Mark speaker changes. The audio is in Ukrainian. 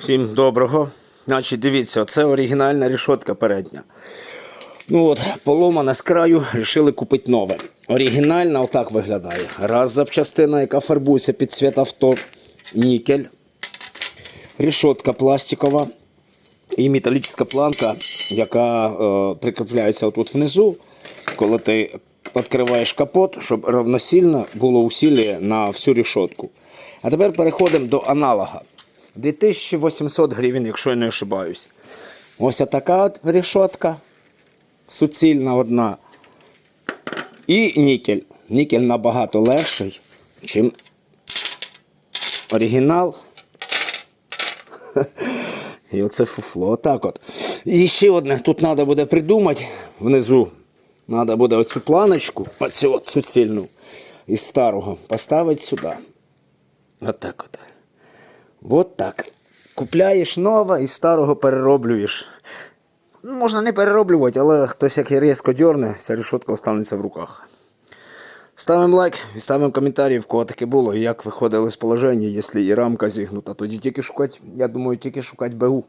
Speaker 1: Всім доброго. Значить, дивіться, це оригінальна рішотка передня. Ну от, поломана з краю, вирішили купити нове. Оригінальна отак виглядає. Раз запчастина, яка фарбується під цвіт авто, нікель, рішотка пластикова і металічна планка, яка е, прикріпляється отут внизу, коли ти відкриваєш капот, щоб равносильно було усилля на всю рішотку. А тепер переходимо до аналога. 2800 гривень, якщо я не ошибаюсь. Ось така от рішотка. Суцільна одна. І нікель. Нікель набагато легший, чим оригінал. І оце фуфло. Отак от. І ще одне, тут треба буде придумати внизу. Треба буде оцю планочку, оцю от суцільну із старого поставити сюди. Отак от. От так. Купляєш нове і старого перероблюєш. Можна не перероблювати, але хтось як різко дьорне, ця решетка останеться в руках. Ставимо лайк і ставимо коментарі, в кого таке було, і як виходили з положення, якщо і рамка зігнута, тоді тільки шукати, я думаю, тільки шукати БУ.